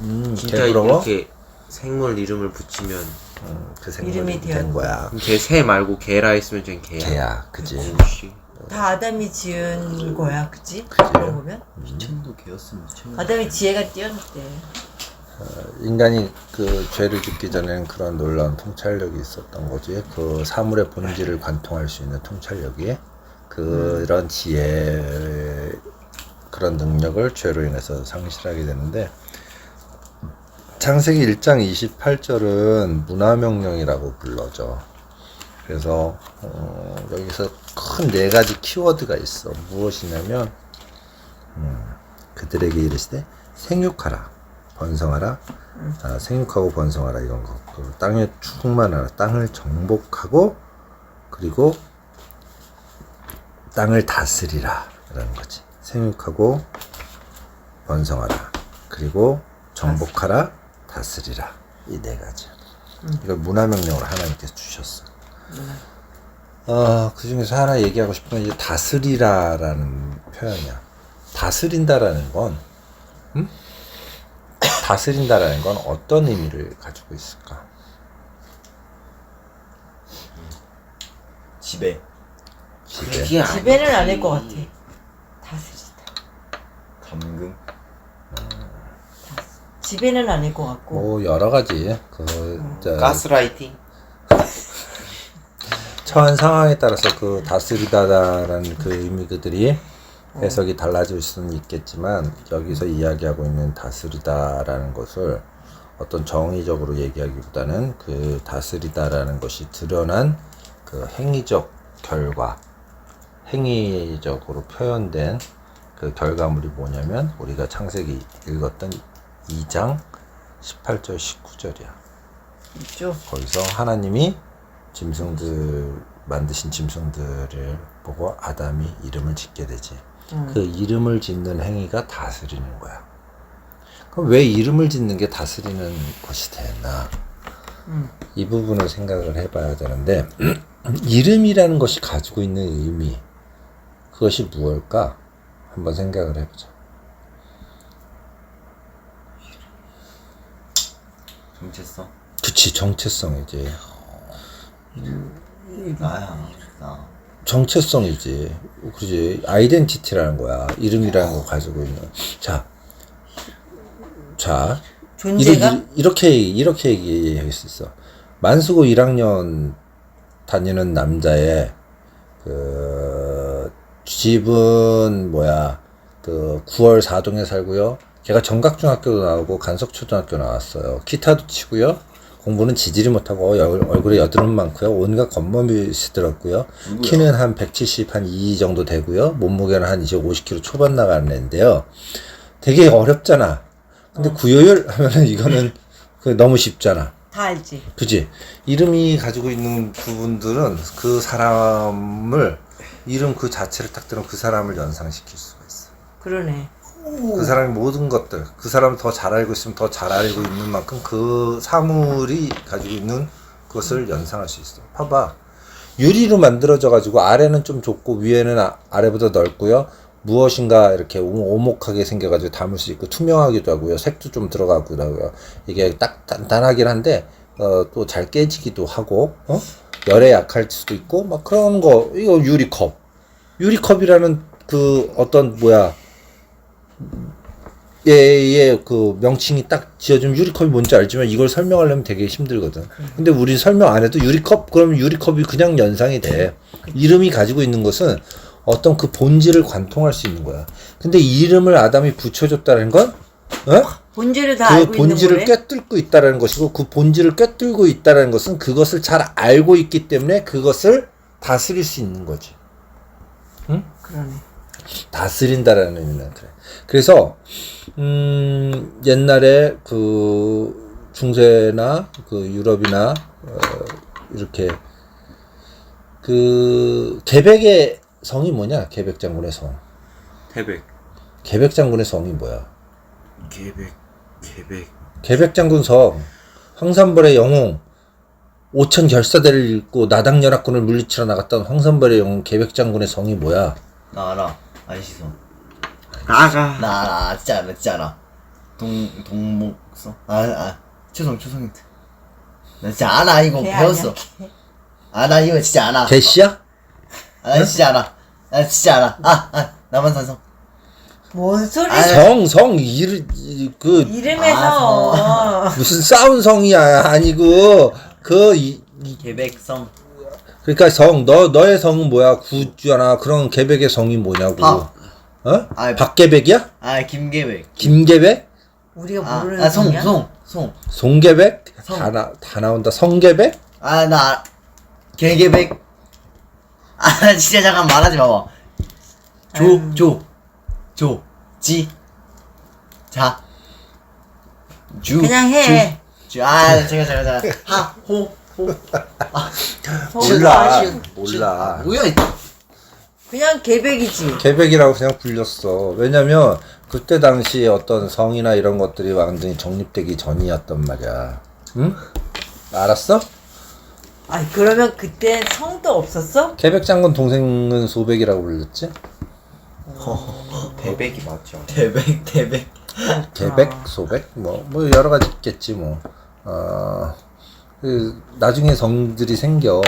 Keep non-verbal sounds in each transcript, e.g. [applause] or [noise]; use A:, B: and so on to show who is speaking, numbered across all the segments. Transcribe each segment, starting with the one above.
A: 음,
B: 진짜
A: 개 부러워?
B: 이렇게 생물 이름을 붙이면
A: 음, 그
C: 이름이
A: 생물이 된
C: 되었고.
A: 거야.
B: 걔새 말고 개라 했으면 전 개야.
A: 개야, 그지?
B: 오씨.
C: 다 아담이 지은 거야, 그치?
A: 그치.
C: 그러고 보면
D: 미천도 개였으면 미천.
C: 아담이 지혜가 뛰어났대.
A: 인간이 그 죄를 짓기 전에는 그런 놀라운 통찰력이 있었던 거지. 그 사물의 본질을 관통할 수 있는 통찰력이 그런 지혜 그런 능력을 죄로 인해서 상실하게 되는데 창세기 1장 28절은 문화명령이라고 불러져. 그래서 어, 여기서 큰 네 가지 키워드가 있어. 무엇이냐면 음, 그들에게 이르시되 생육하라, 번성하라, 아, 생육하고 번성하라 이런 거. 그 땅에 충만하라, 땅을 정복하고 그리고 땅을 다스리라 라는 거지. 생육하고 번성하라, 그리고 정복하라, 다스리라 이 네 가지. 이걸 문화명령으로 하나님께서 주셨어. 어, 그 중에서 하나 얘기하고 싶은 건 이제 다스리라라는 표현이야. 다스린다라는 건, 음? 다스린다라는 건 어떤 의미를 가지고 있을까?
D: 집에.
B: 그게
C: 지배는. 아닐 것 같아. 다스리다.
D: 감금
C: 지배는 아닐 것 같고.
A: 뭐 여러 가지 그 저,
B: 가스라이팅? [laughs]
A: 처한 상황에 따라서 그 다스리다라는 그 의미들이 해석이 달라질 수는 있겠지만 여기서 이야기하고 있는 다스리다라는 것을 어떤 정의적으로 얘기하기보다는 그 다스리다라는 것이 드러난 그 행위적 결과, 행위적으로 표현된 그 결과물이 뭐냐면 우리가 창세기 읽었던 2장 18절 19절이야.
C: 있죠.
A: 거기서 하나님이 짐승들 만드신 짐승들을 보고 아담이 이름을 짓게 되지. 그 이름을 짓는 행위가 다스리는 거야. 그럼 왜 이름을 짓는 게 다스리는 것이 되나? 이 부분을 생각을 해봐야 되는데 [clears throat] 이름이라는 것이 가지고 있는 의미 그것이 무엇일까? 한번 생각을 해보자.
D: 정체성
A: 그치 정체성이지.
D: 나야 나
A: 정체성이지. 그지. 아이덴티티라는 거야. 이름이라는 거 가지고 있는. 자. 자.
C: 존재가
A: 이렇게, 이렇게, 이렇게 얘기할 수 있어. 만수고 1학년 다니는 남자의, 그, 집은 뭐야. 그, 9월 4동에 살고요. 걔가 정각중학교도 나오고 간석초등학교 나왔어요. 기타도 치고요. 공부는 지지리 못하고 얼- 얼굴에 여드름 많고요. 온갖 겉멋이 들었고요. 키는 한 170, 한 2 정도 되고요. 몸무게는 한 이제 50kg 초반 나가는 애인데요. 되게 어렵잖아. 근데 구요율 하면은 이거는 [laughs] 그 너무 쉽잖아.
C: 다 알지.
A: 그지? 이름이 가지고 있는 부분들은 그 사람을 이름 그 자체를 딱 들으면 그 사람을 연상시킬 수가 있어.
C: 그러네.
A: 그 사람의 모든 것들, 그 사람을 더 잘 알고 있으면 더 잘 알고 있는 만큼 그 사물이 가지고 있는 것을 연상할 수 있어. 봐봐. 유리로 만들어져 가지고 아래는 좀 좁고 위에는 아, 아래보다 넓고요. 무엇인가 이렇게 오- 오목하게 생겨가지고 담을 수 있고 투명하기도 하고요. 색도 좀 들어가기도 하고요. 이게 딱 단단하긴 한데 어, 또 잘 깨지기도 하고 어? 열에 약할 수도 있고 막 그런 거 이거 유리컵 유리컵이라는 그 어떤 뭐야 얘의 그 명칭이 딱 지어지면 유리컵이 뭔지 알지만 이걸 설명하려면 되게 힘들거든. 근데 우리 설명 안 해도 유리컵 그러면 유리컵이 그냥 연상이 돼. 이름이 가지고 있는 것은 어떤 그 본질을 관통할 수 있는 거야. 근데 이 이름을 아담이 붙여줬다는 건 어?
C: 본질을
A: 다그
C: 알고 있는
A: 본질을. 꿰뚫고 있다는 것이고 그 본질을 꿰뚫고 있다는 것은 그것을 잘 알고 있기 때문에 그것을 다스릴 수 있는 거지.
C: 그러네.
A: 다스린다라는 의미는 그래. 그래서 음, 옛날에 그 중세나 그 유럽이나 어, 이렇게 그 개백의 성이 뭐냐? 개백 장군의 성.
B: 태백.
A: 개백 장군의 성이 뭐야?
B: 계백. 계백.
A: 개백 장군 성. 황산벌의 영웅. 오천 결사대를 읽고 나당 연합군을 물리치러 나갔던 황산벌의 영웅 개백 장군의 성이 뭐야?
D: 나 알아 아이시선.
B: 나가.
D: 나 알아 진짜 알아 진짜 알아. 동 동목성 아아 추성 추성 힌트 나 진짜 알아 이거
C: 걔
D: 배웠어.
C: 아니야, 걔.
D: 아 나 이거 진짜 알아
A: 개씨야?
D: 아, 나 진짜 알아. 나 진짜 알아. 아 아 남한산성.
C: 뭔 소리?
D: 아,
A: 성, 성, 이르, 이- 그,
C: 이름에서.
A: 무슨 싸운 성이야. 아니고, 그, 이, 이-
D: 계백성
A: 그러니까 성, 너, 너의 성은 뭐야? 구주잖아. 그런 계백의 성이 뭐냐고.
D: 박.
A: 어?
D: 아,
A: 박계백이야?
D: 아 김계백
A: 김계백?
C: 우리가 모르는 어,
D: 아송
C: 소리야?
D: 송송
A: 송계백?
D: 성.
A: 다, 나, 다 나온다. 성계백?
D: 아 나 개계백 아 [laughs] 진짜 잠깐 말하지 마봐
C: 아유.
D: 조조조 지 자 주.
C: 그냥 해.
D: 주. 주. 아 제가 제가 제가 하호호
A: 몰라.
C: 성가시고.
A: 몰라.
D: 뭐야 이
C: 그냥 계백이지.
A: 계백이라고 그냥 불렸어. 왜냐면, 그때 당시에 어떤 성이나 이런 것들이 완전히 정립되기 전이었단 말이야. 응? 알았어?
C: 아 그러면 그때 성도 없었어?
A: 계백 장군 동생은 소백이라고 불렸지?
B: 대백이 맞죠.
D: 대백 대백
A: 계백, 소백, 뭐, 뭐 여러 가지 있겠지 뭐. 어, 그 나중에 성들이 생겨.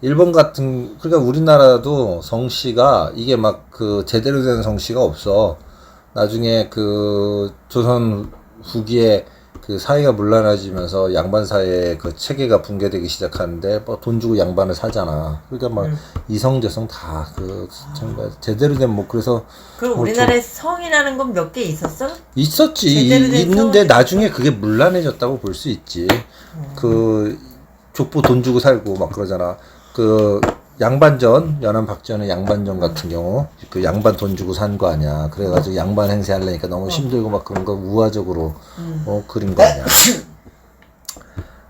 A: 일본 같은 그러니까 우리나라도 성씨가 이게 막 그 제대로 된 성씨가 없어. 나중에 그 조선 후기에 그 사회가 문란해지면서 양반 사회의 그 체계가 붕괴되기 시작하는데 뭐 돈 주고 양반을 사잖아. 그러니까 막 이성저성 다그 제대로 된 뭐 그래서
C: 그럼
A: 뭐
C: 우리나라에 성이라는 건 몇 개 있었어?
A: 있었지.
C: 제대로 된
A: 있는데
C: 성은
A: 나중에 그게 문란해졌다고 볼 수 있지. 그 족보 돈 주고 살고 막 그러잖아. 그 양반전 연안 박전의 양반전 같은 경우 그 양반 돈 주고 산 거 아니야. 그래가지고 양반 행세 하려니까 너무 힘들고 막 그런 거 우화적으로 어 그린 거 아니야.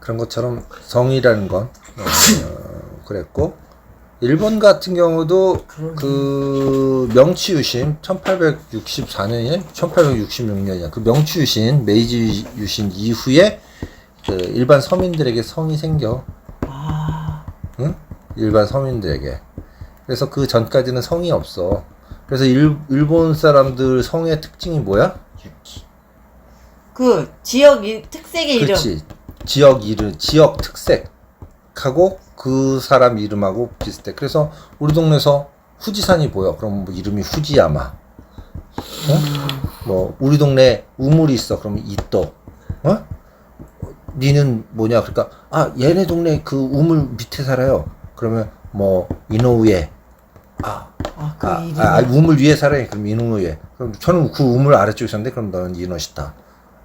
A: 그런 것처럼 성이라는 건 어, 그랬고 일본 같은 경우도 그 명치유신 1864년이냐 1866년이냐 그 명치유신 메이지 유신 이후에 그 일반 서민들에게 성이 생겨.
C: 아.
A: 응? 일반 서민들에게 그래서 그 전까지는 성이 없어 그래서 일, 일본 사람들 성의 특징이 뭐야?
C: 그 지역 이, 특색의 이름.
A: 그렇지. 지역 이름, 지역 특색하고 그 사람 이름하고 비슷해. 그래서 우리 동네에서 후지산이 보여. 그럼 뭐 이름이 후지야마. 어? 뭐 우리 동네 우물이 있어. 그러면 이또. 어? 니는 뭐냐? 그러니까 아 얘네 동네 그 우물 밑에 살아요. 그러면 뭐 이노우에
C: 아그
A: 아,
C: 이름.
A: 아, 우물 위에 살아요. 그럼 이노우에. 그럼 저는 그 우물 아래쪽에 있었는데 그럼 너는 이노시다.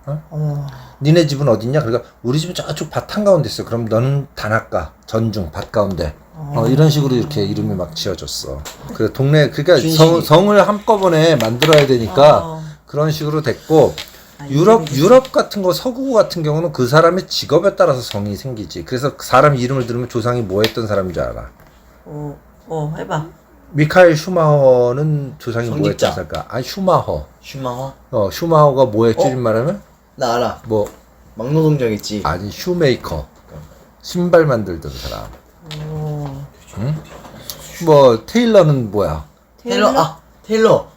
C: 어.
A: 니네 집은 어딨냐? 그러니까 우리 집은 저쪽 밭 한가운데 있어. 그럼 너는 단아까, 전중, 밭 가운데. 어, 이런 식으로 이렇게 이름이 막 지어졌어. 그 동네, 그러니까 성, 성을 한꺼번에 만들어야 되니까
C: 어.
A: 그런 식으로 됐고,
C: 아,
A: 유럽, 유럽 같은 거, 서구 같은 경우는 그 사람의 직업에 따라서 성이 생기지. 그래서 그 사람 이름을 들으면 조상이 뭐 했던 사람인 줄 알아.
C: 어, 어 해봐.
A: 미카엘 슈마허는 조상이 뭐
D: 성직자.
A: 했던 사람일까? 아니, 슈마허.
D: 슈마허
A: 어, 슈마허가 뭐에 줄임말하면?
D: 나 알아
A: 뭐,
D: 막노동정 있지
A: 아니, 슈메이커. 신발 만들던 사람.
C: 어.
A: 뭐 테일러는 뭐야?
D: 테일러 아 테일러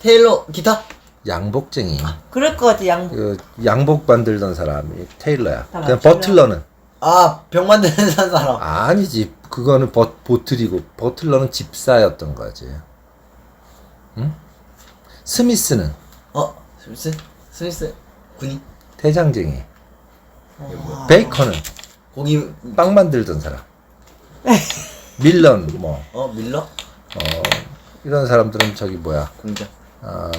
D: 테일러 기타
A: 양복쟁이.
C: 그럴 것 같아 양복.
A: 그 양복 만들던 사람이 테일러야.
C: 다
A: 그냥
C: 맞추려.
A: 버틀러는
D: 아 병 만드는 [laughs] 사람
A: 아니지. 그거는 버, 보틀이고 버틀러는 집사였던 거지. 응? 스미스는
D: 어 스미스 스미스 군인
A: 대장쟁이. 베이커는
D: 고기
A: 빵 만들던 사람. [laughs] 밀런 뭐
D: 어 밀러
A: 이런 사람들은 저기 뭐야?
D: 공장
A: 아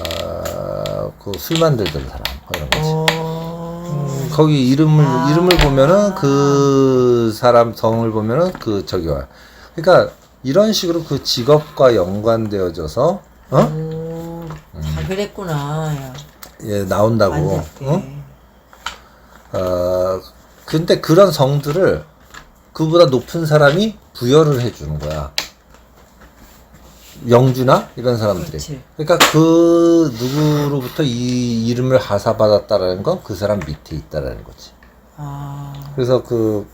A: 그술 만들던 사람 뭐 이런 거지.
C: 어.
A: 거기 이름을
C: 아.
A: 이름을 보면은 그 사람 성을 보면은 그 저기 와. 그러니까 이런 식으로 그 직업과 연관되어져서 어?
C: 오, 다 그랬구나. 야.
A: 예, 나온다고.
C: 만들 때.
A: 어? 어 근데 그런 성들을 그보다 높은 사람이 부여를 해주는 거야. 영주나 이런 사람들이.
C: 그렇지.
A: 그러니까 그 누구로부터 이 이름을 하사받았다라는 건 그 사람 밑에 있다라는 거지.
C: 아.
A: 그래서 그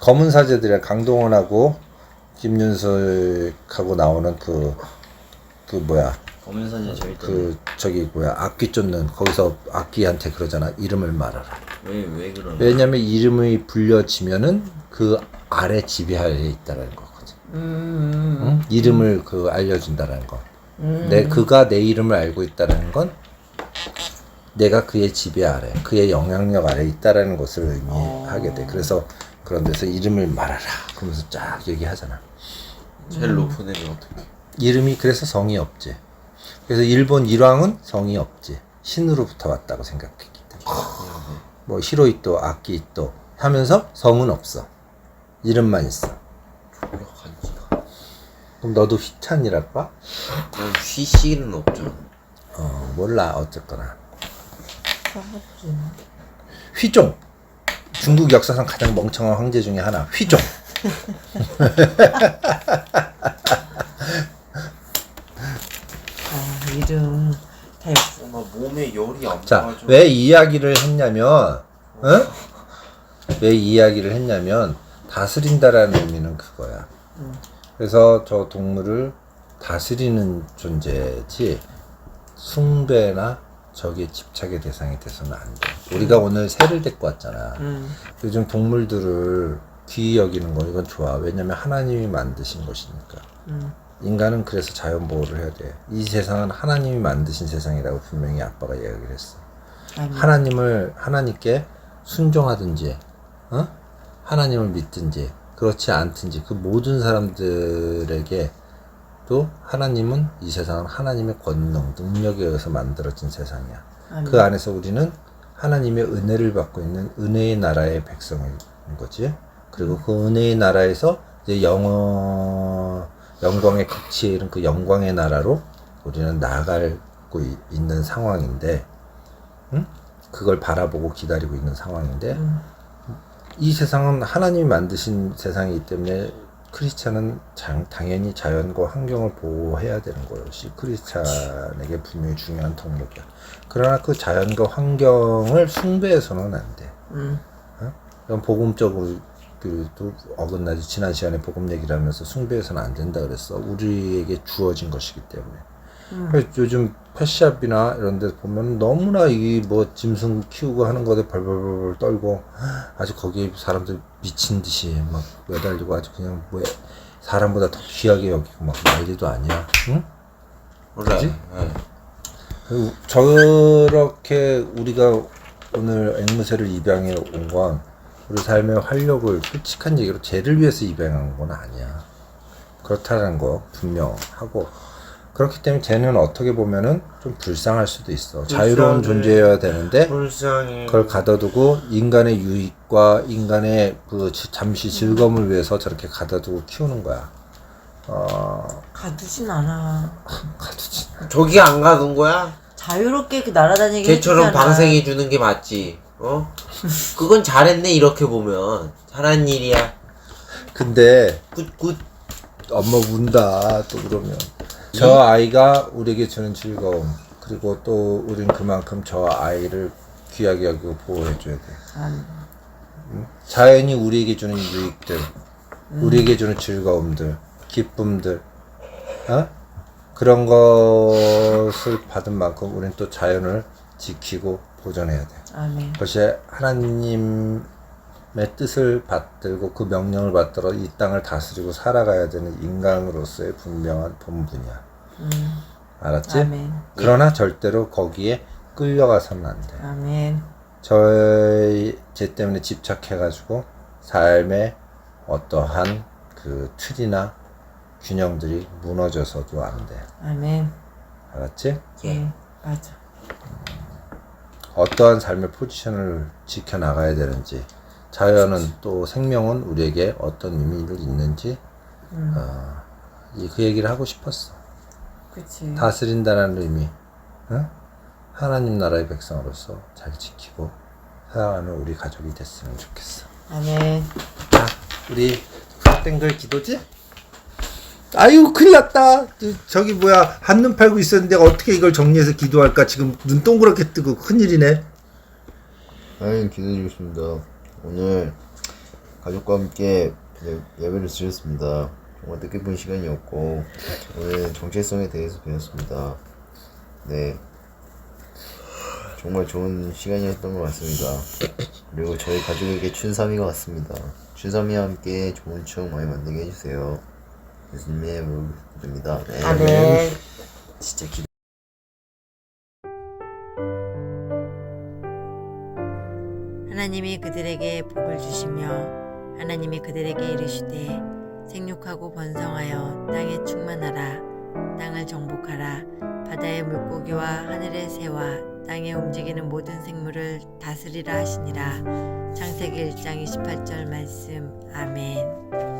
A: 검은 사제들의 강동원하고 김윤석하고 나오는 그그 뭐야
D: 검은 사진 제일
A: 그 저기 뭐야 악기 쫓는 거기서 악기한테 그러잖아 이름을 말하라.
D: 왜왜 그러나?
A: 왜냐면 이름이 불려지면은 그 아래 지배하에 있다라는 거거든.
C: 음.
A: 응? 이름을 그 알려준다라는 거. 내 그가 내 이름을 알고 있다라는 건 내가 그의 지배 아래, 그의 영향력 아래 있다라는 것을 의미하게 돼. 그래서 그런 데서 이름을 말하라. 그러면서 쫙 얘기하잖아.
B: 제일 높은 애는 어떻게?
A: 이름이 그래서 성이 없지. 그래서 일본 일왕은 성이 없지. 신으로부터 왔다고 생각했기 때문에. 뭐 히로이토, 아키이토 하면서 성은 없어. 이름만 있어. 그럼 너도 휘찬이랄 까
B: 난 휘씨는 없죠.
A: 어 몰라 어쨌거나. 휘종. 중국 역사상 가장 멍청한 황제 중에 하나. 휘종.
C: 아, 이름 다 역-
B: 나 몸에 열이 안
A: 자. 왜 이야기를 했냐면, 어? 왜 이야기를 했냐면, 다스린다라는 의미는 그거야. 그래서 저 동물을 다스리는 존재지, 숭배나 저기에 집착의 대상이 돼서는 안 돼. 우리가 오늘 새를 데리고 왔잖아.
C: 음.
A: 요즘 동물들을 귀히 여기는 거, 이건 좋아. 왜냐면 하나님이 만드신 것이니까.
C: 음.
A: 인간은 그래서 자연 보호를 해야 돼. 이 세상은 하나님이 만드신 세상이라고 분명히 아빠가 이야기를 했어.
C: 아니.
A: 하나님을 하나님께 순종하든지, 어? 하나님을 믿든지, 그렇지 않든지 그 모든 사람들에게 또 하나님은 이 세상은 하나님의 권능, 능력에 의해서 만들어진 세상이야.
C: 아니.
A: 그 안에서 우리는 하나님의 은혜를 받고 있는 은혜의 나라의 백성인 거지. 그리고 그 은혜의 나라에서 이제 영어 영광의 극치에 이른 그 영광의 나라로 우리는 나아가고 이- 있는 상황인데, 응? 그걸 바라보고 기다리고 있는 상황인데,
C: 음.
A: 이 세상은 하나님이 만드신 세상이기 때문에 크리스찬은 장- 당연히 자연과 환경을 보호해야 되는 것이 크리스찬에게 분명히 중요한 덕목이야. 그러나 그 자연과 환경을 숭배해서는 안 돼.
C: 음.
A: 이건 복음적으로 그또 어긋나지 지난 시간에 복음 얘기를 하면서 숭배해서는 안 된다 그랬어 우리에게 주어진 것이기 때문에 그래서 요즘 펫샵이나 이런 데 보면 너무나 이 뭐 짐승 키우고 하는 거에 벌벌벌 떨고 아주 거기에 사람들 미친 듯이 막 매달리고 아주 그냥 뭐 사람보다 더 귀하게 여기고 막 난리도 아니야 응?
B: 몰라.
A: 그지?
B: 예.
A: 그 저렇게 우리가 오늘 앵무새를 입양해 온 건 우리 삶의 활력을 솔직한 얘기로 쟤를 위해서 입양한 건 아니야. 그렇다는 거 분명하고 그렇기 때문에 쟤는 어떻게 보면은 좀 불쌍할 수도 있어. 자유로운
B: 불쌍해.
A: 존재여야 되는데
B: 불쌍해.
A: 그걸 가둬두고 인간의 유익과 인간의 그 지- 잠시 즐거움을 위해서 저렇게 가둬두고 키우는 거야. 어,
C: 가두진 않아.
A: 가두지.
B: 저기 안 가둔 거야?
C: 자유롭게 그 날아다니게
B: 걔처럼
C: 해주잖아.
B: 방생해 주는 게 맞지. 어? 그건 잘했네 이렇게 보면 잘한 일이야.
A: 근데
B: 굿굿.
A: 엄마 운다 또 그러면 저 아이가 우리에게 주는 즐거움 그리고 또 우린 그만큼 저 아이를 귀하게 여기고 보호해 줘야 돼
C: 아니.
A: 자연이 우리에게 주는 유익들 우리에게 주는 즐거움들 기쁨들 어? 그런 것을 받은 만큼 우리는 또 자연을 지키고 보존해야 돼
C: 아멘.
A: 그것이 하나님 의 뜻을 받들고 그 명령을 받들어 이 땅을 다스리고 살아가야 되는 인간으로서의 분명한 본분이야.
C: 음.
A: 알았지?
C: 아멘.
A: 그러나 절대로 거기에 끌려가서는 안 돼.
C: 아멘.
A: 저의 제 때문에 집착해가지고 삶의 어떠한 그 틀이나 균형들이 무너져서도 안 돼.
C: 아멘.
A: 알았지?
C: 예. 맞아.
A: 어떠한 삶의 포지션을 지켜나가야 되는지 자연은 또 생명은 우리에게 어떤 의미를 있는지 어, 이- 그 얘기를 하고 싶었어
C: 그치.
A: 다스린다는 의미 응? 하나님 나라의 백성으로서 잘 지키고 살아가는 우리 가족이 됐으면 좋겠어
C: 아멘.
A: 자 우리 땡글 기도지? 아유 큰일 났다 저- 저기 뭐야 한눈 팔고 있었는데 어떻게 이걸 정리해서 기도할까 지금 눈 동그랗게 뜨고 큰일이네
D: 하나님 기도드리겠습니다. 오늘 가족과 함께 예- 예배를 드렸습니다. 정말 뜻깊은 시간이었고 오늘 정체성에 대해서 배웠습니다. 네. 정말 좋은 시간이었던 것 같습니다. 그리고 저희 가족에게 춘삼이가 왔습니다. 춘삼이와 함께 좋은 추억 많이 만들게 해주세요. 예수님의 부릅니다. 네.
B: 아멘.
E: 진짜 기
C: 하나님이 그들에게 복을 주시며 하나님이 그들에게 이르시되 생육하고 번성하여 땅에 충만하라. 땅을 정복하라. 바다의 물고기와 하늘의 새와 땅에 움직이는 모든 생물을 다스리라 하시니라. 창세기 1장 28절 말씀. 아멘